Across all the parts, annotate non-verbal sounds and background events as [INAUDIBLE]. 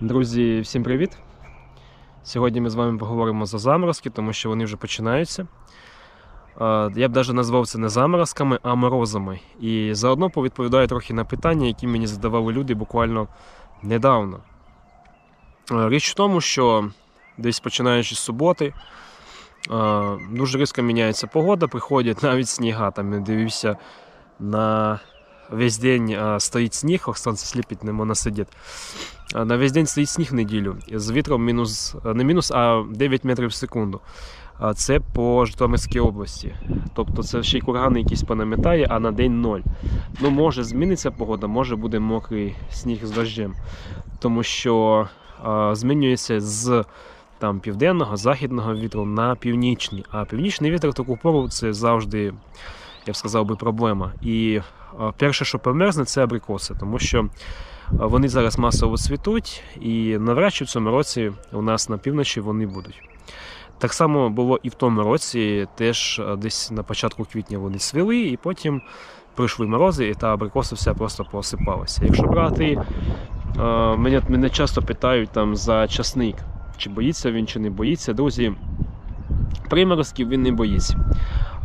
Друзі, всім привіт! Сьогодні ми з вами поговоримо за заморозки, тому що вони вже починаються. Е, Я б навіть назвав це не заморозками, а морозами. І заодно повідповідаю трохи на питання, які мені задавали люди буквально недавно. Е, Річ в тому, що десь починаючи з суботи, е, дуже різко міняється погода, приходять [LAUGHS] навіть сніга. Там я дивився на весь день стоїть сніг, ох, сонце сліпить, не можна сидіти. На весь день стоїть сніг неділю з вітром мінус, не мінус, а 9 метрів в секунду. А Це по Житомирській області. Тобто це ще й кургани якісь понамітає, а на день ноль. Ну, може зміниться погода, може буде мокрий сніг з дощем. Тому що а, змінюється з там, південного, західного вітру на північний. А північний вітер в таку пору це завжди, я б сказав би, проблема. І перше, що померзне, це абрикоси, тому що Вони зараз масово цвітуть, і навряд чи в цьому році у нас на півночі вони будуть. Так само було і в тому році, теж десь на початку квітня вони цвіли, і потім прийшли морози, і та абрикоса вся просто посипалася. Якщо брати, мене, мене часто питають там за часник, чи боїться він, чи не боїться. Друзі, приморозків він не боїться.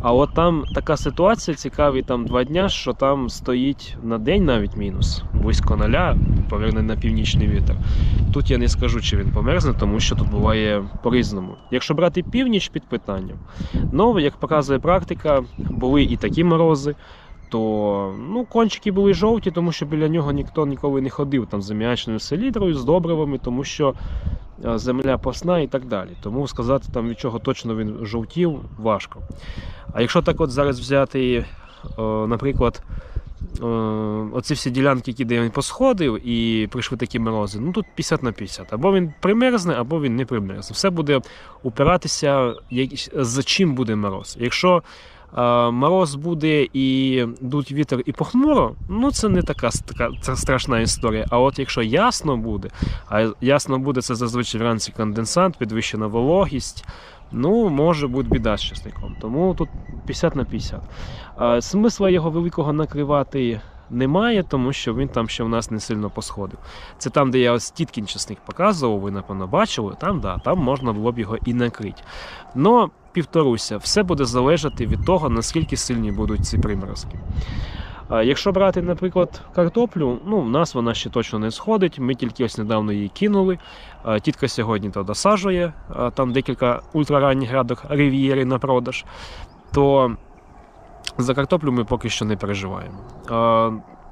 А от там така ситуація, цікаві там два дня, що там стоїть на день навіть мінус, близько ноля, поверне на північний вітер. Тут я не скажу, чи він померзне, тому що тут буває по-різному. Якщо брати північ під питанням, ну, як показує практика, були і такі морози, то ну, кончики були жовті, тому що біля нього ніхто ніколи не ходив там з аміачною селідрою, з добривами, тому що земля посна і так далі. Тому сказати, там, від чого точно він жовтів, важко. А якщо так от зараз взяти, е, наприклад, е, оці всі ділянки, які де він посходив, і прийшли такі морози, ну тут 50 на 50. Або він примерзне, або він не примерзне. Все буде упиратися, як- з чим буде мороз. Якщо е, мороз буде і дуть вітер і похмуро, ну це не така, страшна історія. А от якщо ясно буде, а ясно буде це зазвичай вранці конденсант, підвищена вологість. Ну, може бути біда з часником. Тому тут 50 на 50. Смисла його великого накривати немає, тому що він там ще в нас не сильно посходив. Це там, де я ось тіткін часник показував, ви напевно бачили, там, да, там можна було б його і накрити. Но, півторуся, все буде залежати від того, наскільки сильні будуть ці приморозки. Якщо брати, наприклад, картоплю, ну в нас вона ще точно не сходить. Ми тільки ось недавно її кинули. Тітка сьогодні то досаджує там декілька ультраранніх грядок рів'єри на продаж. То за картоплю ми поки що не переживаємо.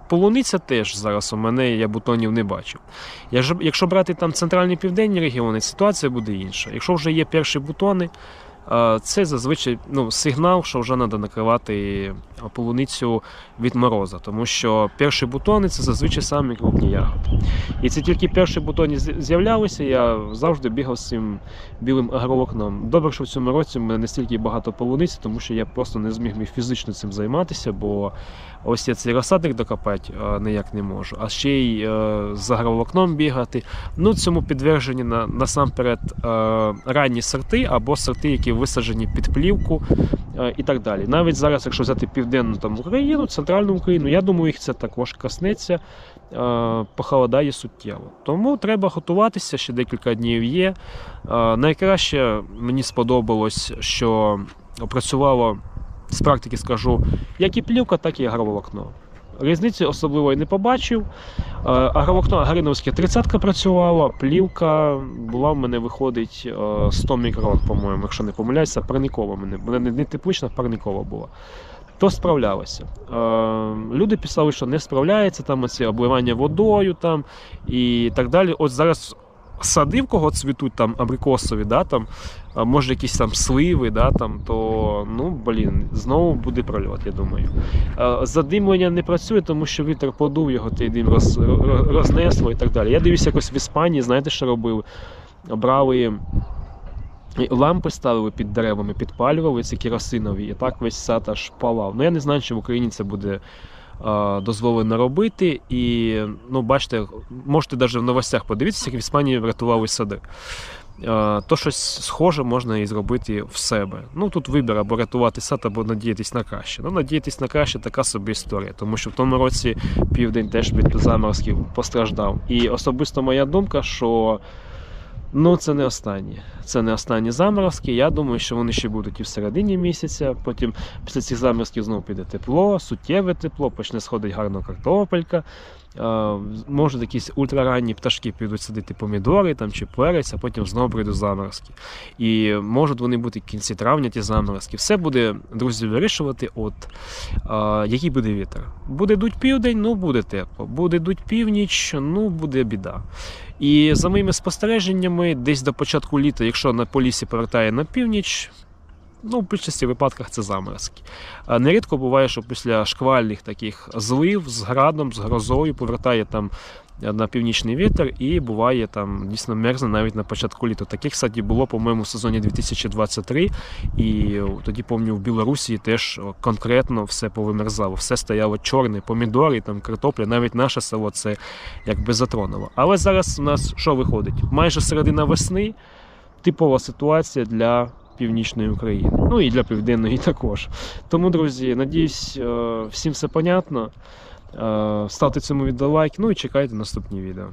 Полуниця теж зараз у мене я бутонів не бачив. Якщо- брати там центральні південні регіони, ситуація буде інша. Якщо вже є перші бутони, це зазвичай ну, сигнал, що вже треба накривати полуницю від мороза, тому що перші бутони це зазвичай самі крупні ягоди. І це тільки перші бутони з'являлися, я завжди бігав з цим білим агровокном. Добре, що в цьому році в мене не стільки багато полуниці, тому що я просто не зміг міг фізично цим займатися, бо ось я цей розсадник докопати е, ніяк не можу. А ще й е, з агровокном бігати. Ну, цьому підтверджені на, насамперед е, ранні сорти або сорти, які висаджені під плівку е, і так далі. Навіть зараз, якщо взяти південну там Україну, центральну Україну, я думаю, їх це також коснеться, е, похолодає суттєво. Тому треба готуватися, ще декілька днів є. Е, Найкраще мені сподобалось, що опрацювало з практики, скажу, як і плівка, так і агроволокно. Різниці особливо не побачив. Е, Агровокно Гариновське 30 працювала, плівка була в мене виходить е, 100 мікрон, по-моєму, якщо не помиляюся, парникова мене. Мене не- теплична, парникова була. То справлялося. Е, люди писали, що не справляється, там оці обливання водою там, і так далі. От зараз сади, в кого цвітуть там абрикосові, да, там, може якісь там сливи, да, там, то ну, блін, знову буде прольот, я думаю. Задимлення не працює, тому що вітер подув його, той дим роз, рознесло і так далі. Я дивлюся якось в Іспанії, знаєте, що робили? Брали лампи ставили під деревами, підпалювали ці керосинові, і так весь сад аж палав. Ну я не знаю, чи в Україні це буде дозволено робити. І ну, бачите, можете навіть в новостях подивитися, як в Іспанії врятували сади. е, то щось схоже можна і зробити в себе. Ну тут вибір або рятувати сад, або надіятись на краще. Ну, надіятись на краще така собі історія, тому що в тому році південь теж від заморозків постраждав. І особисто моя думка, що ну це не останні. Це не останні заморозки. Я думаю, що вони ще будуть і в середині місяця. Потім після цих заморозків знову піде тепло, суттєве тепло, почне сходити гарно картопелька. Е, Може, якісь ультраранні пташки підуть садити помідори там, чи перець, а потім знову прийдуть заморозки. І можуть вони бути в кінці травня, ті заморозки. Все буде, друзі, вирішувати, от е, який буде вітер. Буде дуть південь, ну буде тепло. Буде дуть північ, ну буде біда. І за моїми спостереженнями, десь до початку літа, якщо на полісі повертає на північ, ну, в більшості випадках це заморозки. Нерідко буває, що після шквальних таких злив з градом, з грозою повертає там на північний вітер і буває там дійсно мерзне навіть на початку літа. Таких, кстати, було, по-моєму, в сезоні 2023. І тоді, пам'ятаю, в Білорусі теж конкретно все повимерзало. Все стояло чорне, помідори, там картопля, навіть наше село це якби затронуло. Але зараз у нас що виходить? Майже середина весни типова ситуація для північної України. Ну і для південної також. Тому, друзі, надіюсь, е, всім все понятно. Е, Ставте цьому відео лайк, ну і чекайте наступні відео.